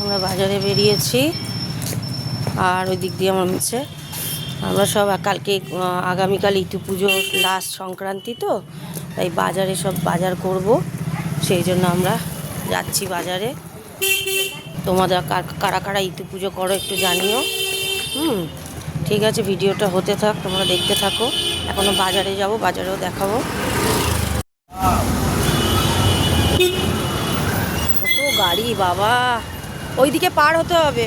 আমরা বাজারে বেরিয়েছি, আর ওই দিক দিয়ে আমার মিছে আমরা সব কালকে আগামীকাল ইতু পুজো, লাস্ট সংক্রান্তি তো, তাই বাজারে সব বাজার করব, সেই জন্য আমরা যাচ্ছি বাজারে। তোমাদের কারা কারা ইতু পুজো করো একটু জানিও। হুম, ঠিক আছে, ভিডিওটা হতে থাক, তোমরা দেখতে থাকো। এখনও বাজারে যাব, বাজারেও দেখাবো। কত বাবা, ওইদিকে পার হতে হবে।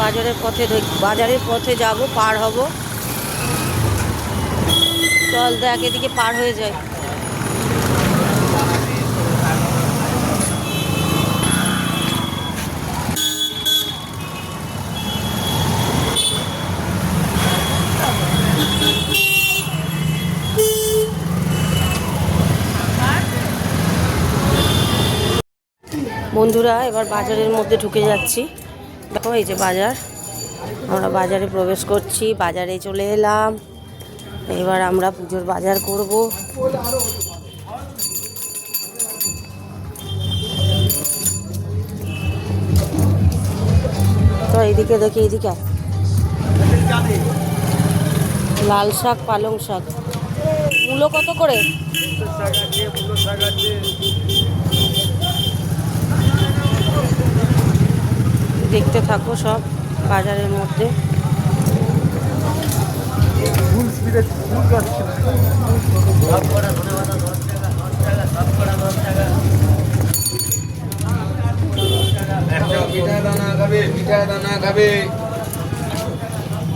বাজারের পথে বাজারের পথে যাব, পার হব। চল দেখ, এদিকে পার হয়ে যায়। বন্ধুরা, এবার বাজারের মধ্যে ঢুকে যাচ্ছি। দেখো, এই যে বাজার। আমরা বাজারে প্রবেশ করছি, বাজারে চলে এলাম। এবার আমরা পুজোর বাজার করব। তো এইদিকে দেখি, এইদিকে। লাল শাক, পালং শাক। মূলো কত করে? দেখতে থাকো সব বাজারের মধ্যে।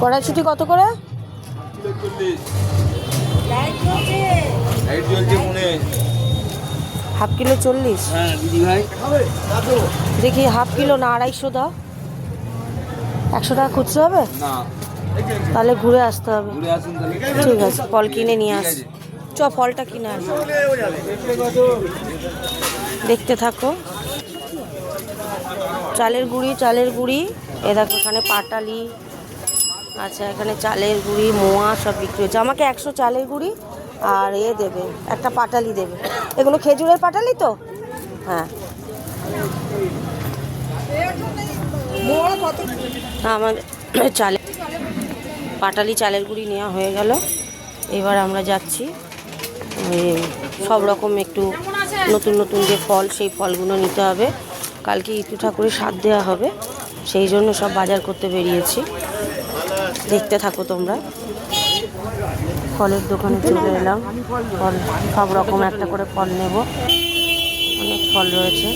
কড়াইশুটি কত করে? লাইট জ্বলছে। মনে। হাফ কিলো চল্লিশ। হ্যাঁ দেখি হাফ কিলো না আড়াইশো দাও। একশো টাকা খুচরো হবে? তাহলে ঘুরে আসতে হবে। ঠিক আছে ফল কিনে নিয়ে আস। চ ফলটা কিনে আস। দেখতে থাকো। চালের গুঁড়ি চালের গুঁড়ি। এ দেখো এখানে পাটালি আচ্ছা এখানে চালের গুঁড়ি মোয়া সব বিক্রি হচ্ছে। আমাকে একশো চালের গুঁড়ি আর এ দেবে, একটা পাটালি দেবে। এগুলো খেজুরের পাটালি তো? হ্যাঁ। আমার চালে পাটালি চালের গুঁড়ি নেওয়া হয়ে গেল। এবার আমরা যাচ্ছি। সব রকম একটু নতুন নতুন যে ফল, সেই ফলগুলো নিতে হবে। কালকে ইতু ঠাকুরের স্বাদ দেওয়া হবে। সেই জন্য সব বাজার করতে বেরিয়েছি। দেখতে থাকো তোমরা। ফলের দোকানে চলে এলাম। ফল সব রকম একটা করে ফল নেব। অনেক ফল রয়েছে।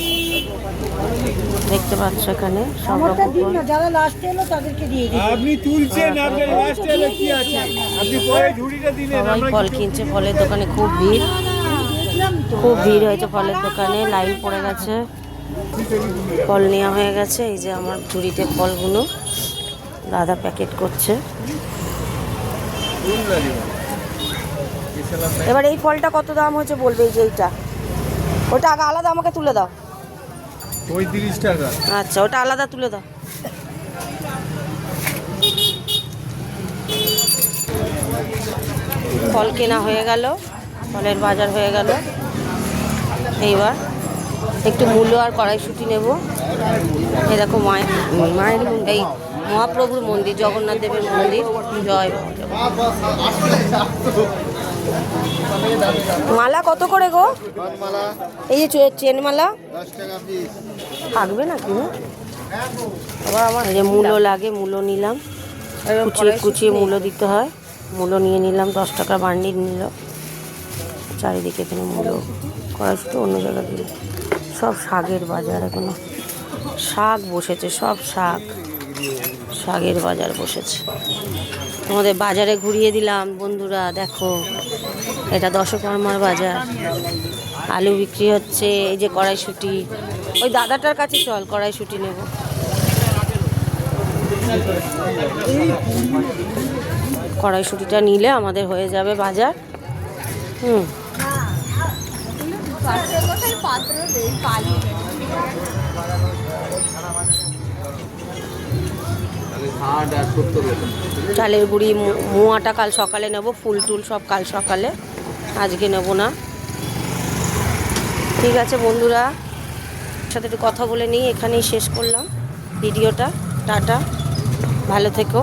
দেখতে পাচ্ছ এখানে সব রকম ফল। যারা লাস্টে এলো তাদেরকে দিয়ে দিই আপনি তুলছেন আপনার লাস্টে এলে কি আছে? আপনি পরে ঝুড়িটা দিলেন সবাই ফল কিনছে ফলের দোকানে খুব ভিড়। খুব ভিড় হয়েছে ফলের দোকানে লাইন পড়ে গেছে। ফল নেওয়া হয়ে গেছে এই যে আমার ঝুড়িতে ফলগুলো। দাদা প্যাকেট করছে। এবার এই ফলটা কত দাম হয়েছে বলবে এই যে এইটা? ওটা আগে আলাদা আমাকে তুলে দাও। পঁয়ত্রিশ টাকা। আচ্ছা ওটা আলাদা তুলে দাও। ফল কেনা হয়ে গেল ফলের বাজার হয়ে গেল। এইবার একটু মূল্য আর কড়াইশুটি নেব। এই দেখো মায়ের মায়ের এই মহাপ্রভুর মন্দির জগন্নাথ দেবের মন্দির। জয় মালা কত করে গো? এই যে চেন মালা। থাকবে না? কি আবার আমার যে মূলো লাগে মূলো নিলাম। কুচিয়ে কুচিয়ে মূলো দিতে হয়। মূলো নিয়ে নিলাম দশ টাকা বান্ডিল নিল। চারিদিকে এখানে মূলো কড়াইশুটো অন্য জায়গা দিল সব শাকের বাজার এখনও। শাক বসেছে সব শাক। শাকের বাজার বসেছে। তোমাদের বাজারে ঘুরিয়ে দিলাম, বন্ধুরা, দেখো। এটা দশকর্মার বাজার। আলু বিক্রি হচ্ছে, এই যে কড়াইশুটি। ওই দাদাটার কাছে চল, কড়াইশুটি নেব। কড়াইশুটিটা নিলে আমাদের হয়ে যাবে বাজার। হুম। রকম চালের গুঁড়ি মোয়াটা কাল সকালে নেব, ফুল টুল সব কাল সকালে। আজকে নেব না। ঠিক আছে বন্ধুরা সাথে একটু কথা বলে নিই, এখানেই শেষ করলাম। ভিডিওটা, টাটা। ভালো থেকো।